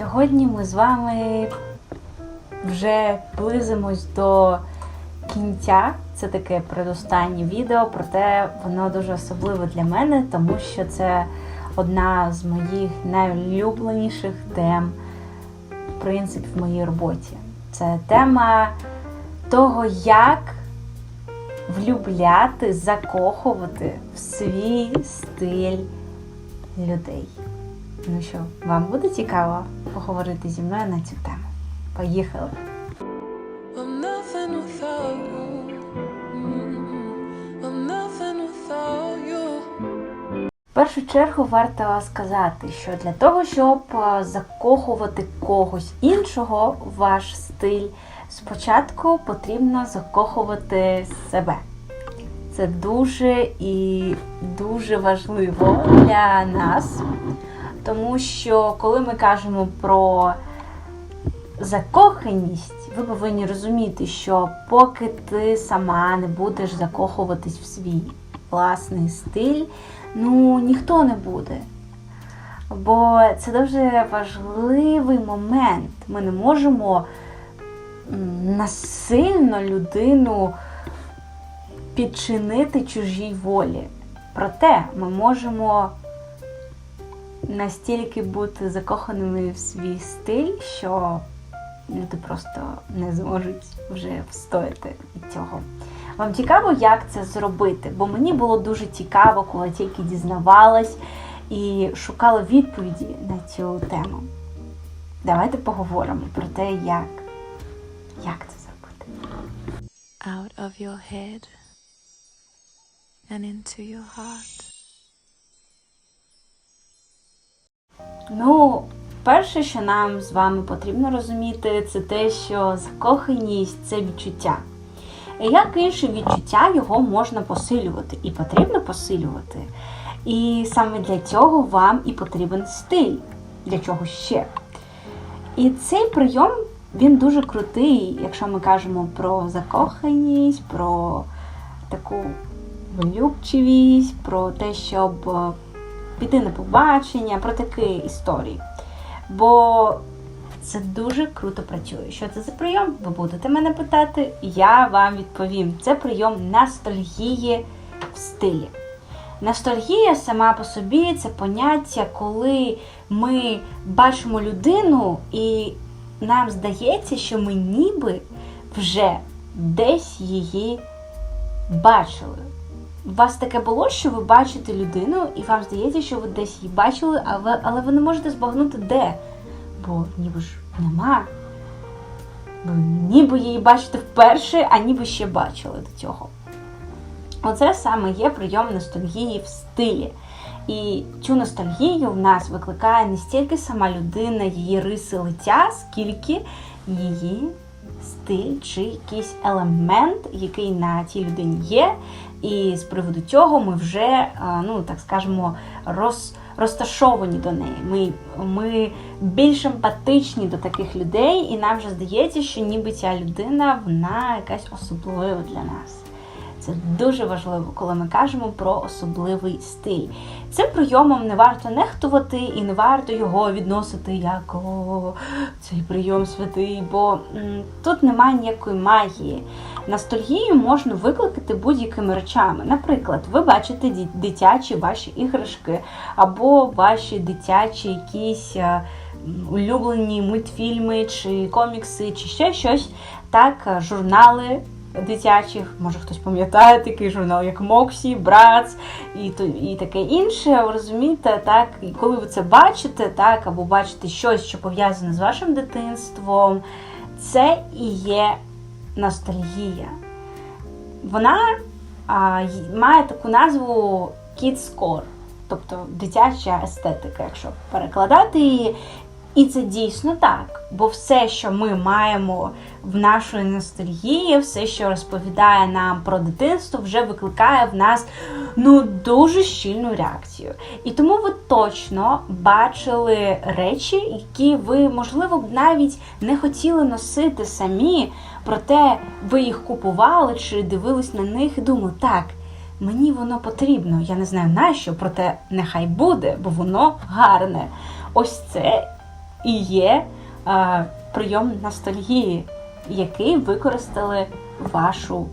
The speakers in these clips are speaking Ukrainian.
Сьогодні ми з вами вже близимось до кінця. Це таке предостаннє відео, проте воно дуже особливе для мене, тому що це одна з моїх найулюбленіших тем, в принципі, в моїй роботі. Це тема того, як влюбляти, закохувати в свій стиль людей. Ну що, вам буде цікаво поговорити зі мною на цю тему? Поїхали! Mm, you. В першу чергу варто сказати, що для того, щоб е, закохувати когось іншого в ваш стиль, спочатку потрібно закохувати себе. Це дуже і дуже важливо для нас, тому що коли ми кажемо про закоханість, ви повинні розуміти, що поки ти сама не будеш закохуватись в свій власний стиль, ну ніхто не буде. Бо це дуже важливий момент. Ми не можемо насильно людину підчинити чужій волі. Проте ми можемо настільки бути закоханими в свій стиль, що люди просто не зможуть вже встояти від цього. Вам цікаво, як це зробити? Бо мені було дуже цікаво, коли тільки дізнавалась і шукала відповіді на цю тему. Давайте поговоримо про те, як, як це зробити. Out of your head and into your heart. Ну, перше, що нам з вами потрібно розуміти, це те, що закоханість це відчуття. Як інше відчуття, його можна посилювати і потрібно посилювати. І саме для цього вам і потрібен стиль. Для чого ще? І цей прийом він дуже крутий, якщо ми кажемо про закоханість, про таку влюбчивість, про те, щоб е, піти на побачення, про такі історії. Бо це дуже круто працює. Що це за прийом? Ви будете мене питати, я вам відповім. Це прийом ностальгії в стилі. Ностальгія сама по собі це поняття, коли ми бачимо людину і нам здається, що ми ніби вже десь її бачили. У вас таке було, що ви бачите людину, і вам здається, що ви десь її бачили, але, але ви не можете збагнути де. Бо ніби ж нема. Ви ніби її бачите вперше, а ніби ще бачили до цього. Оце саме є прийом ностальгії в стилі. І цю ностальгію в нас викликає не стільки сама людина, її риси лиця, скільки її стиль чи якийсь елемент, який на цій людині є. І з приводу цього ми вже, ну так скажемо, роз, розташовані до неї. Ми, ми більш емпатичні до таких людей, і нам вже здається, що ніби ця людина вона якась особлива для нас. Це дуже важливо, коли ми кажемо про особливий стиль. Цим прийомом не варто нехтувати і не варто його відносити як о, цей прийом святий, бо м, тут немає ніякої магії. Ностальгію можна викликати будь-якими речами. Наприклад, ви бачите дитячі ваші іграшки, або ваші дитячі якісь е, улюблені мультфільми чи комікси, чи ще щось. Так, е, журнали дитячих, може хтось пам'ятає такий журнал, як Моксі, Братс і, то- і таке інше. Ви розумієте, так, і коли ви це бачите, так, або бачите щось, що пов'язане з вашим дитинством, це і є ностальгія. Вона а, має таку назву Kids Core, тобто дитяча естетика, якщо перекладати її. І це дійсно так, бо все, що ми маємо в нашої ностальгії, все, що розповідає нам про дитинство, вже викликає в нас ну дуже щільну реакцію. І тому ви точно бачили речі, які ви, можливо, б навіть не хотіли носити самі, проте ви їх купували чи дивились на них і думали, так. Мені воно потрібно, я не знаю нащо, проте нехай буде, бо воно гарне. Ось це і є е, прийом ностальгії, який використали вашу,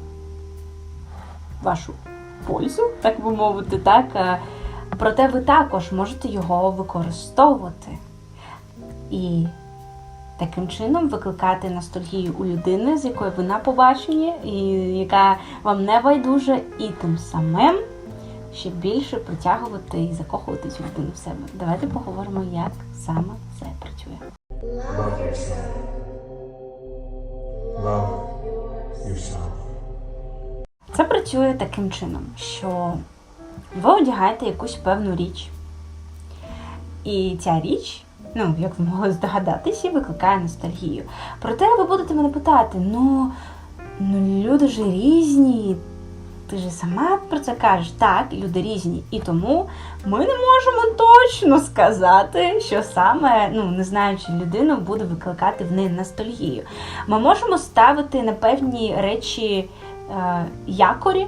вашу пользу, так би мовити, так. Е, Проте ви також можете його використовувати. І таким чином викликати ностальгію у людини, з якою ви на побаченні, і яка вам не байдужа, і тим самим ще більше притягувати і закохувати цю людину в себе. Давайте поговоримо, як саме це працює. Це працює таким чином, що ви одягаєте якусь певну річ. І ця річ, ну, як ви могли здогадатися, викликає ностальгію. Проте ви будете мене питати: ну, ну люди ж різні. Ти ж сама про це кажеш, так, люди різні. І тому ми не можемо точно сказати, що саме, ну, не знаючи людину, буде викликати в неї ностальгію. Ми можемо ставити на певні речі е, якорі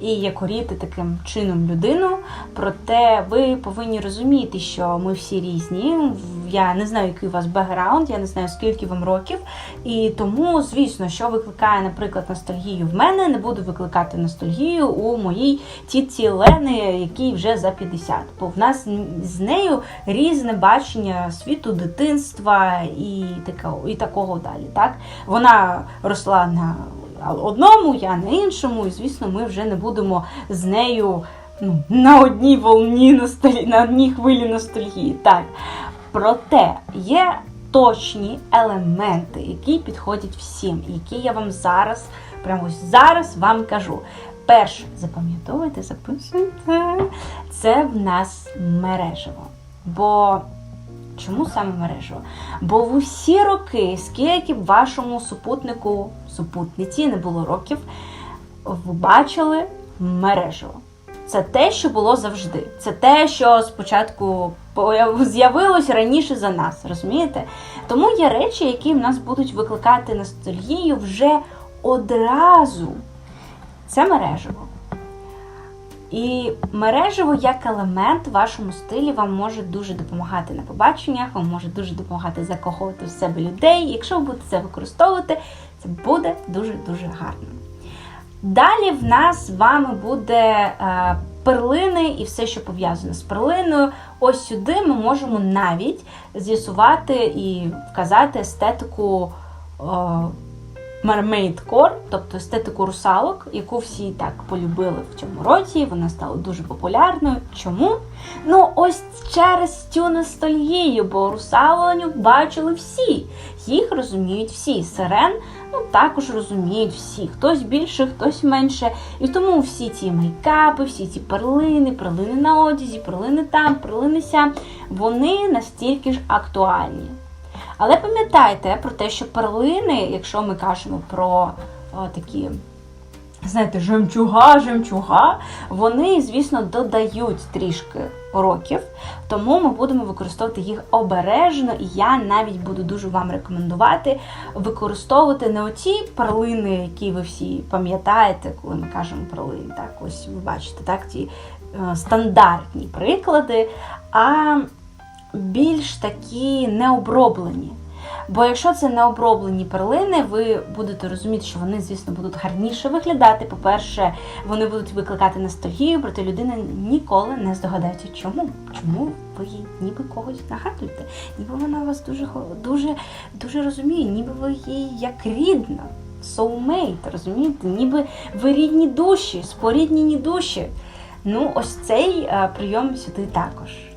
і якоріти таким чином людину. Проте ви повинні розуміти, що ми всі різні. Я не знаю, який у вас бекграунд, я не знаю, скільки вам років. І тому, звісно, що викликає, наприклад, ностальгію в мене, не буду викликати ностальгію у моїй тітці Лени, якій вже за 50. Бо в нас з нею різне бачення світу, дитинства і такого, і такого далі. Так? Вона росла на одному, я на іншому, і звісно, ми вже не будемо з нею ну, на одній волні ностальгії, на одній хвилі ностальгії. Так. Проте є точні елементи, які підходять всім, які я вам зараз, прямо ось зараз вам кажу. Перше, запам'ятовуйте, записуйте, це в нас мережево. Бо чому саме мережево? Бо в усі роки, скільки б вашому супутнику, супутниці не було років, ви бачили мережево. Це те, що було завжди. Це те, що спочатку з'явилось раніше за нас, розумієте? Тому є речі, які в нас будуть викликати ностальгію вже одразу. Це мережево. І мережево як елемент в вашому стилі вам може дуже допомагати на побаченнях, вам може дуже допомагати закохувати в себе людей. Якщо ви будете це використовувати, це буде дуже-дуже гарно. Далі в нас з вами буде е, перлини і все, що пов'язане з перлиною. Ось сюди ми можемо навіть з'ясувати і вказати естетику е, Mermaid Core, тобто естетику русалок, яку всі так полюбили в цьому році. Вона стала дуже популярною. Чому? Ну, ось через цю ностальгію, бо русалоню бачили всі. Їх розуміють всі. Сирен ну, також розуміють всі. Хтось більше, хтось менше. І тому всі ці мейкапи, всі ці перлини, перлини на одязі, перлини там, перлини сям, вони настільки ж актуальні. Але пам'ятайте про те, що перлини, якщо ми кажемо про о, такі, знаєте, жемчуга, жемчуга, вони, звісно, додають трішки років, тому ми будемо використовувати їх обережно, і я навіть буду дуже вам рекомендувати використовувати не оці перлини, які ви всі пам'ятаєте, коли ми кажемо перлини. Так, ось ви бачите, так, ті е, стандартні приклади, а більш такі необроблені. Бо якщо це необроблені перлини, ви будете розуміти, що вони, звісно, будуть гарніше виглядати. По-перше, вони будуть викликати ностальгію, проте людина ніколи не здогадається, чому. Чому ви ніби когось нагадуєте? Ніби вона вас дуже дуже, дуже розуміє, ніби ви їй як рідна, soulmate, розумієте? Ніби ви рідні душі, споріднені душі. Ну, ось цей е, прийом сюди також.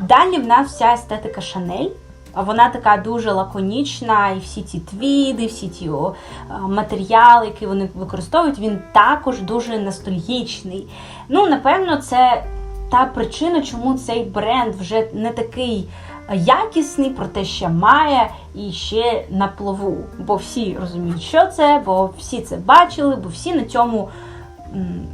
Далі в нас вся естетика Шанель. Вона така дуже лаконічна, і всі ці твіди, всі ті е, матеріали, які вони використовують, він також дуже ностальгічний. Ну, напевно, це та причина, чому цей бренд вже не такий якісний, проте ще має і ще на плаву. Бо всі розуміють, що це, бо всі це бачили, бо всі на цьому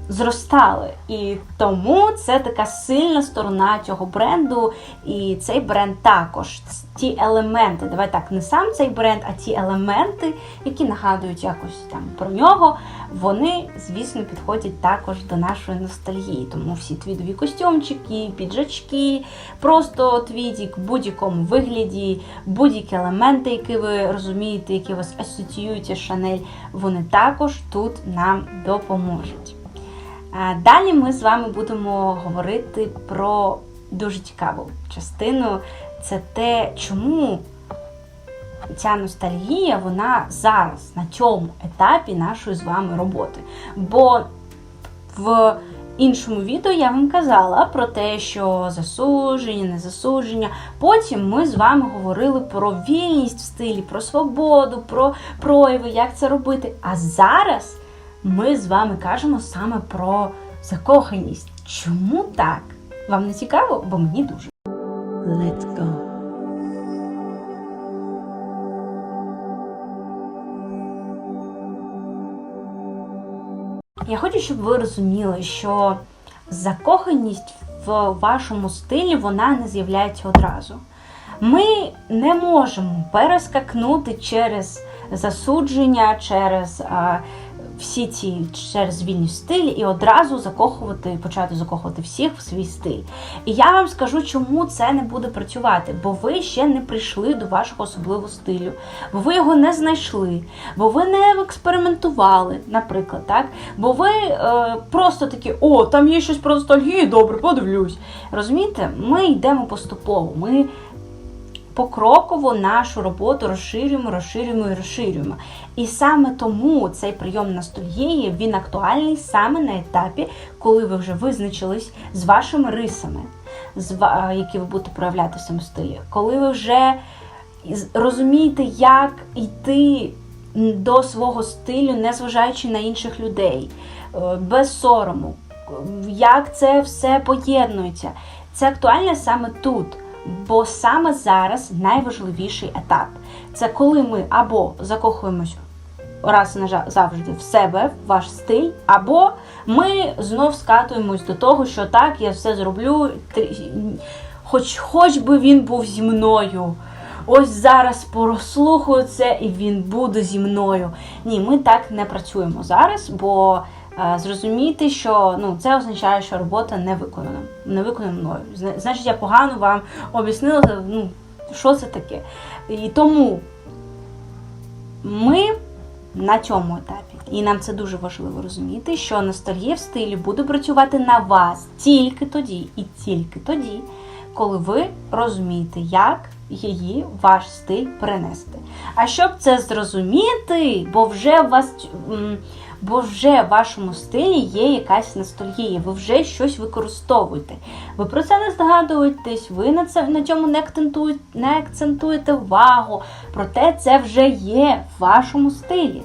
зростали. І тому це така сильна сторона цього бренду. І цей бренд також. Ті елементи, давай так, не сам цей бренд, а ті елементи, які нагадують якось там про нього, вони, звісно, підходять також до нашої ностальгії. Тому всі твідові костюмчики, піджачки, просто твідік в будь-якому вигляді, будь-які елементи, які ви розумієте, які вас асоціюються з Шанель, вони також тут нам допоможуть. Далі ми з вами будемо говорити про дуже цікаву частину. Це те, чому ця ностальгія вона зараз на цьому етапі нашої з вами роботи. Бо в іншому відео я вам казала про те, що засудження, не засудження. Потім ми з вами говорили про вільність в стилі, про свободу, про прояви, як це робити. А зараз ми з вами кажемо саме про закоханість. Чому так? Вам не цікаво? Бо мені дуже. Let's go. Я хочу, щоб ви розуміли, що закоханість в вашому стилі вона не з'являється одразу. Ми не можемо перескакнути через засудження, через всі ці через вільні стилі і одразу закохувати, почати закохувати всіх в свій стиль. І я вам скажу, чому це не буде працювати, бо ви ще не прийшли до вашого особливого стилю, бо ви його не знайшли, бо ви не експериментували, наприклад, так? Бо ви е, просто такі, о, там є щось про ностальгію, добре, подивлюсь. Розумієте, ми йдемо поступово. Ми покроково нашу роботу розширюємо, розширюємо і розширюємо. І саме тому цей прийом ностальгії він актуальний саме на етапі, коли ви вже визначились з вашими рисами, з які ви будете проявляти в цьому стилі. Коли ви вже розумієте, як йти до свого стилю, незважаючи на інших людей, е, без сорому, як це все поєднується. Це актуально саме тут. Бо саме зараз найважливіший етап. Це коли ми або закохуємось раз завжди в себе, в ваш стиль, або ми знов скатуємось до того, що так, я все зроблю, хоч, хоч би він був зі мною. Ось зараз прослухаю це і він буде зі мною. Ні, ми так не працюємо зараз, бо е, зрозумійте, що ну, це означає, що робота не виконана. Не виконана мною. Значить, я погано вам об'яснила, ну, що це таке. І тому ми на цьому етапі, і нам це дуже важливо розуміти, що ностальгія в стилі буде працювати на вас тільки тоді і тільки тоді, коли ви розумієте, як її ваш стиль перенести. А щоб це зрозуміти, бо вже у вас бо вже в вашому стилі є якась ностальгія, ви вже щось використовуєте. Ви про це не здогадуєтесь, ви на це на цьому не акцентуєте, не акцентуєте увагу. Проте це вже є в вашому стилі.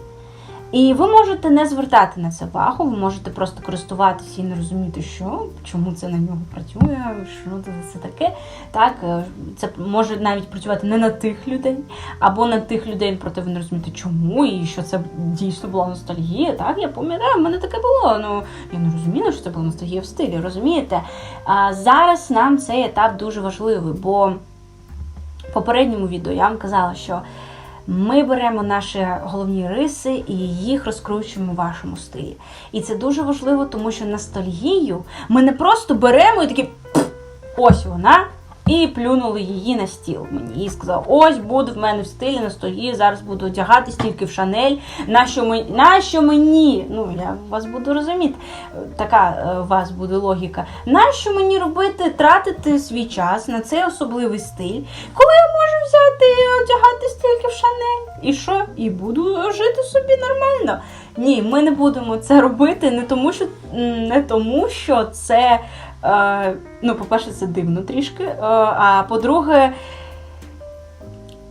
І ви можете не звертати на це увагу, ви можете просто користуватися і не розуміти, що, чому це на нього працює, що це, це таке. Так, е, це може навіть працювати не на тих людей, або на тих людей, проте ви не розумієте, чому, і що це дійсно була ностальгія. Так, я пам'ятаю, в мене таке було. Ну я не розуміла, що це була ностальгія в стилі, розумієте? А зараз нам цей етап дуже важливий, бо в попередньому відео я вам казала, що ми беремо наші головні риси і їх розкручуємо в вашому стилі. І це дуже важливо, тому що ностальгію ми не просто беремо і такі «Пф, ось вона. І плюнули її на стіл мені. І сказав, ось буде в мене в стилі ностальгії, зараз буду одягатись тільки в Шанель. Нащо мені? Нащо мені? Ну, я вас буду розуміти. Така е, у вас буде логіка. Нащо мені робити, тратити свій час на цей особливий стиль, коли я можу взяти і одягатись тільки в Шанель? І що? І буду жити собі нормально. Ні, ми не будемо це робити не тому, що не тому, що це. Е, ну, по-перше, це дивно трішки. Е, а по-друге,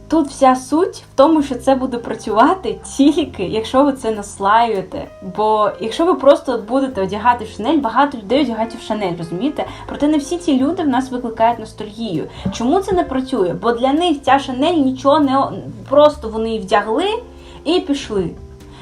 тут вся суть в тому, що це буде працювати тільки, якщо ви це наслаюєте. Бо якщо ви просто будете одягати в шанель, багато людей одягають в шанель, розумієте? Проте не всі ці люди в нас викликають ностальгію. Чому це не працює? Бо для них ця шанель нічого не просто вони її вдягли і пішли.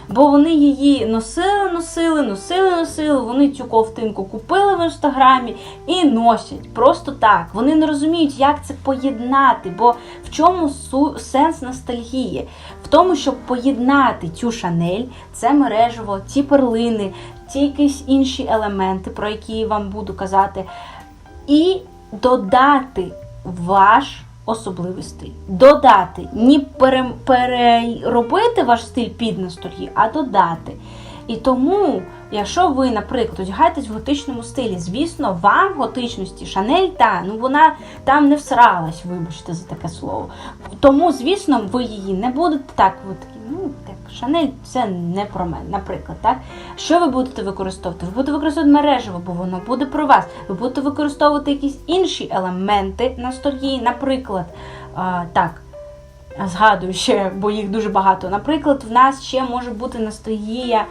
Бо вони її носили, носили, носили, носили. Вони цю ковтинку купили в інстаграмі і носять просто так. Вони не розуміють, як це поєднати. Бо в чому сенс ностальгії? В тому, щоб поєднати цю шанель, це мережево, ці перлини, ці якісь інші елементи, про які я вам буду казати, і додати ваш особливий. Додати, ні переробити ваш стиль під ностальгію, а додати. І тому, якщо ви, наприклад, одягаєтесь в готичному стилі, звісно, вам в готичності Шанель та ну вона там не всралась, вибачте за таке слово. Тому, звісно, ви її не будете так, ви такі, ну Шанель це не про мене, наприклад, так. Що ви будете використовувати? Ви будете використовувати мережево, бо воно буде про вас. Ви будете використовувати якісь інші елементи ностальгії, наприклад, а, так. Згадую ще, бо їх дуже багато. Наприклад, в нас ще може бути ностальгія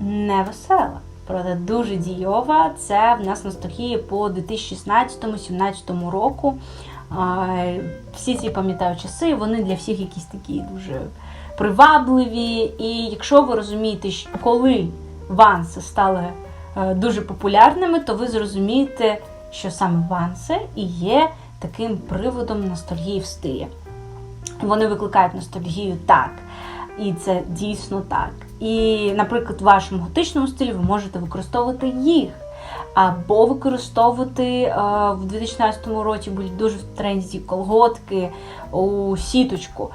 не весела, проте дуже дійова. Це в нас ностальгія по 2016-2017 року. Всі ці пам'ятаю часи, вони для всіх якісь такі дуже привабливі. І якщо ви розумієте, коли ванси стали е, дуже популярними, то ви зрозумієте, що саме ванси і є таким приводом ностальгії в стилі. Вони викликають ностальгію так. І це дійсно так. І, наприклад, в вашому готичному стилі ви можете використовувати їх. Або використовувати е, в 2016 році будуть дуже в тренді колготки у сіточку.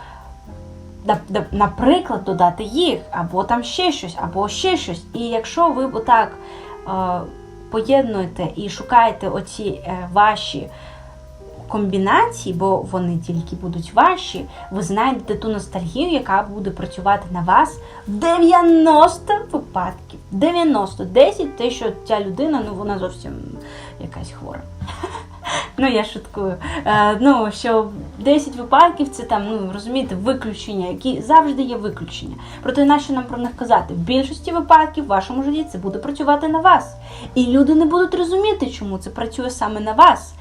Нап- нап- Наприклад, додати їх, або там ще щось, або ще щось. І якщо ви отак е, поєднуєте і шукаєте оці е, ваші комбінації, бо вони тільки будуть ваші, ви знайдете ту ностальгію, яка буде працювати на вас в 90 випадків. 90. 10 те, що ця людина, ну вона зовсім якась хвора. Ну, я шуткую. Е, ну, що 10 випадків це там, ну розумієте, виключення, які завжди є виключення. Проте нащо нам про них казати? В більшості випадків в вашому житті це буде працювати на вас. І люди не будуть розуміти, чому це працює саме на вас.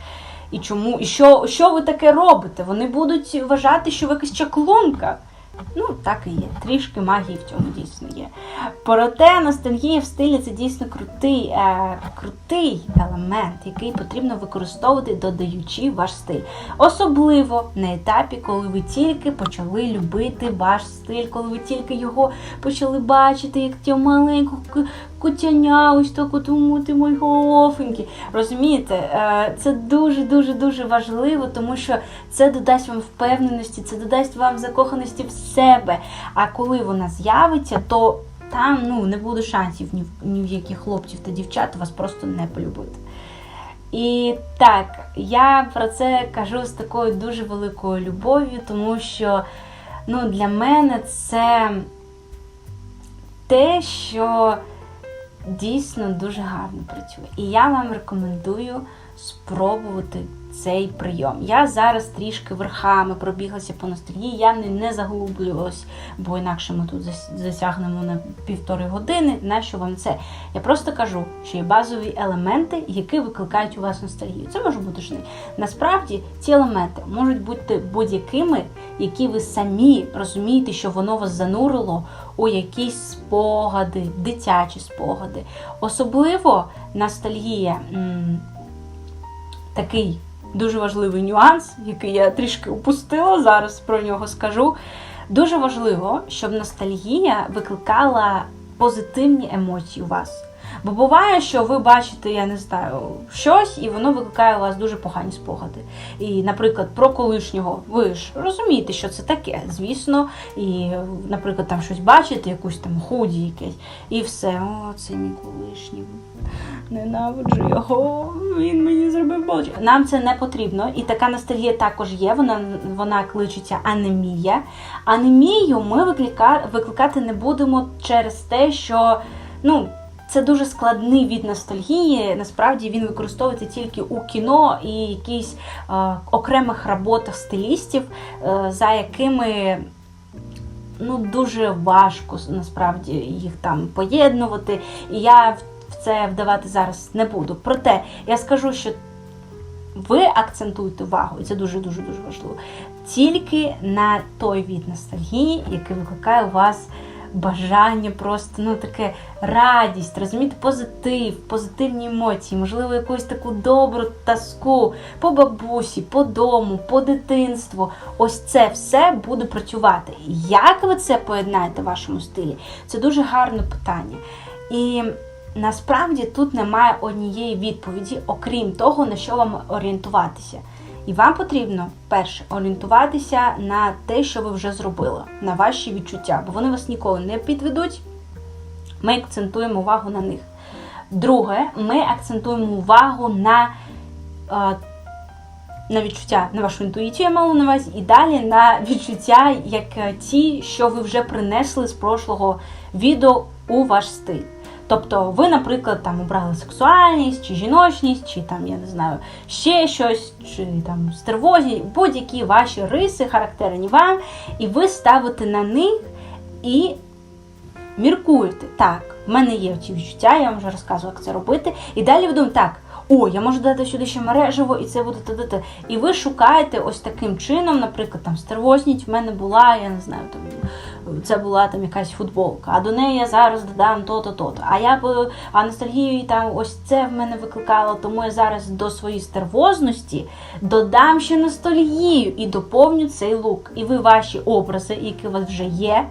І чому, і що, що ви таке робите? Вони будуть вважати, що ви якась чаклунка. Ну, так і є. Трішки магії в цьому дійсно є. Проте ностальгія в стилі це дійсно крутий, е, крутий елемент, який потрібно використовувати, додаючи ваш стиль. Особливо на етапі, коли ви тільки почали любити ваш стиль, коли ви тільки його почали бачити, як ті маленького к- котяня, ось так от «Ому, ти мой голофенький. Розумієте, Е, це дуже дуже дуже важливо, тому що це додасть вам впевненості, це додасть вам закоханості в себе. А коли вона з'явиться, то там ну, не буде шансів ні в, ні в яких хлопців та дівчат вас просто не полюбити. І так, я про це кажу з такою дуже великою любов'ю, тому що ну, для мене це те, що дійсно дуже гарно працює. І я вам рекомендую спробувати цей прийом. Я зараз трішки верхами пробіглася по ностальгії, я не, не заглублювалась, бо інакше ми тут засягнемо на півтори години. Нащо вам це? Я просто кажу, що є базові елементи, які викликають у вас ностальгію. Це може бути шни. Насправді ці елементи можуть бути будь-якими, які ви самі розумієте, що воно вас занурило у якісь спогади, дитячі спогади. Особливо ностальгія такий дуже важливий нюанс, який я трішки упустила, зараз про нього скажу. Дуже важливо, щоб ностальгія викликала позитивні емоції у вас. Бо буває, що ви бачите, я не знаю, щось, і воно викликає у вас дуже погані спогади. І, наприклад, про колишнього, ви ж розумієте, що це таке, звісно. І, наприклад, там щось бачите, якусь там худі якесь, і все, о, це мій колишній. Ненавиджу його, він мені зробив боляче. Нам це не потрібно, і така ностальгія також є. Вона вона кличеться анемія. Анемію ми виклика, викликати не будемо через те, що ну. Це дуже складний від ностальгії. Насправді він використовується тільки у кіно і якісь е, окремих роботах стилістів, е, за якими ну, дуже важко насправді їх там поєднувати. І я в це вдавати зараз не буду. Проте я скажу, що ви акцентуєте увагу, і це дуже дуже дуже важливо. Тільки на той від ностальгії, який викликає у вас бажання, просто ну таке радість, розумієте, позитив, позитивні емоції, можливо, якусь таку добру таску по бабусі, по дому, по дитинству. Ось це все буде працювати. Як ви це поєднаєте в вашому стилі? Це дуже гарне питання. І насправді тут немає однієї відповіді, окрім того, на що вам орієнтуватися. І вам потрібно перше орієнтуватися на те, що ви вже зробили, на ваші відчуття, бо вони вас ніколи не підведуть. Ми акцентуємо увагу на них. Друге, ми акцентуємо увагу на, е, на відчуття, на вашу інтуїцію, я мала на увазі, і далі на відчуття, як ті, що ви вже принесли з прошлого відео у ваш стиль. Тобто ви, наприклад, там обрали сексуальність, чи жіночність, чи там, я не знаю, ще щось, чи там стервозі, будь-які ваші риси характерні вам, і ви ставите на них і міркуєте. Так, в мене є ці відчуття, я вам вже розказувала, як це робити. І далі ви думаєте, так, о, я можу додати сюди ще мережево, і це буде та-та-та. І ви шукаєте ось таким чином, наприклад, там стервозність в мене була, я не знаю, там це була там якась футболка, а до неї я зараз додам то-то, то-то. А я б а ностальгію там ось це в мене викликало, тому я зараз до своєї стервозності додам ще ностальгію і доповню цей лук. І ви ваші образи, які у вас вже є,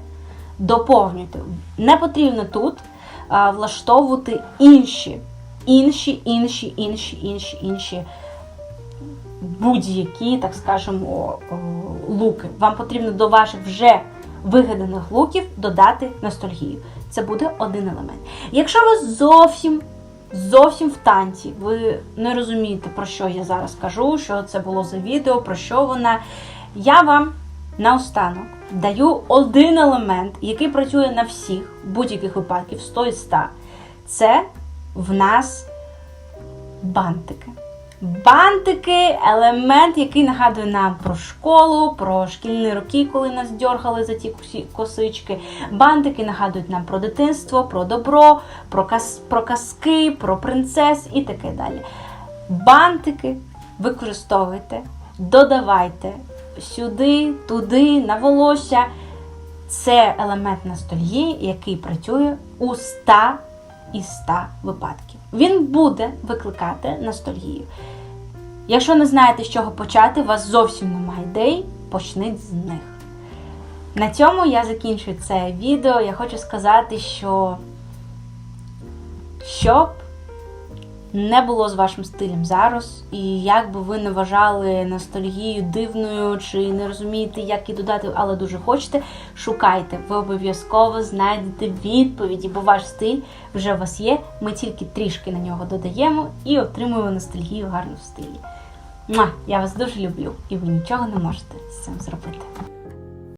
доповнюйте. Не потрібно тут влаштовувати інші, інші, інші, інші, інші, інші будь-які, так скажемо, луки. Вам потрібно до ваших вже вигаданих луків додати ностальгію. Це буде один елемент. Якщо ви зовсім зовсім в танці, ви не розумієте, про що я зараз кажу, що це було за відео, про що вона. Я вам наостанок даю один елемент, який працює на всіх будь-яких випадків 100 і 100. Це в нас бантики. Бантики елемент, який нагадує нам про школу, про шкільні роки, коли нас дьоргали за ті косички. Бантики нагадують нам про дитинство, про добро, про, кас, про казки, про принцес і таке далі. Бантики використовуйте, додавайте сюди, туди, на волосся. Це елемент ностальгії, який працює у 100 із 100 випадків. Він буде викликати ностальгію. Якщо не знаєте, з чого почати, у вас зовсім немає ідей, почніть з них. На цьому я закінчую це відео. Я хочу сказати, що щоб не було з вашим стилем зараз, і як би ви не вважали ностальгію дивною, чи не розумієте, як її додати, але дуже хочете, шукайте. Ви обов'язково знайдете відповіді, бо ваш стиль вже у вас є. Ми тільки трішки на нього додаємо і отримуємо ностальгію гарну в стилі. Я вас дуже люблю, і ви нічого не можете з цим зробити.